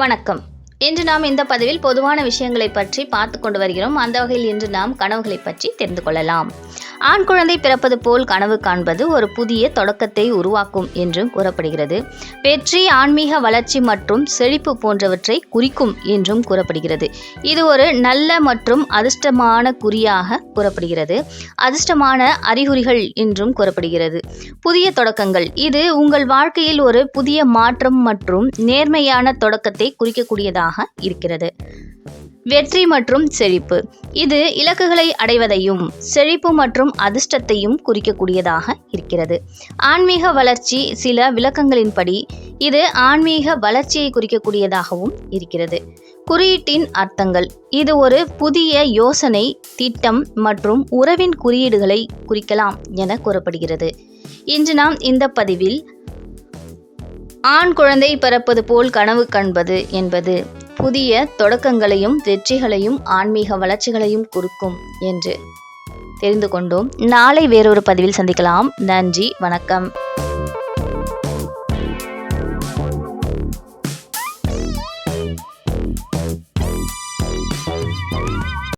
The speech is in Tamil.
வணக்கம். இன்று நாம் இந்த பதிவில் பொதுவான விஷயங்களை பற்றி பார்த்து கொண்டு வருகிறோம். அந்த வகையில் இன்று நாம் கனவுகளை பற்றி தெரிந்து கொள்ளலாம். ஆண் குழந்தை பிறப்பது போல் கனவு காண்பது ஒரு புதிய தொடக்கத்தை உருவாக்கும் என்றும் கூறப்படுகிறது. வெற்றி ஆன்மீக வளர்ச்சி மற்றும் செழிப்பு போன்றவற்றை குறிக்கும் என்றும் கூறப்படுகிறது. இது ஒரு நல்ல மற்றும் அதிர்ஷ்டமான குறியாக கூறப்படுகிறது. அதிர்ஷ்டமான அறிகுறிகள் என்றும் கூறப்படுகிறது. புதிய தொடக்கங்கள். இது உங்கள் வாழ்க்கையில் ஒரு புதிய மாற்றம் மற்றும் நேர்மையான தொடக்கத்தை குறிக்கக்கூடியதாக இருக்கிறது. வெற்றி மற்றும் செழிப்பு. இது இலக்குகளை அடைவதையும் செழிப்பு மற்றும் அதிர்ஷ்டத்தையும் குறிக்கக்கூடியதாக இருக்கிறது. ஆன்மீக வளர்ச்சி சில விளக்கங்களின்படி இது ஆன்மீக வளர்ச்சியை குறிக்கக்கூடியதாகவும் இருக்கிறது. குறியீட்டின் அர்த்தங்கள். இது ஒரு புதிய யோசனை திட்டம் மற்றும் உறவின் குறியீடுகளை குறிக்கலாம் என கூறப்படுகிறது. இன்று நாம் இந்த பதிவில் ஆண் குழந்தை பிறப்பது போல் கனவு காண்பது என்பது புதிய தொடக்கங்களையும் வெற்றிகளையும் ஆன்மீக வளர்ச்சிகளையும் கொடுக்கும் என்று தெரிந்து கொண்டோம். நாளை வேறொரு பதிவில் சந்திக்கலாம். நன்றி வணக்கம்.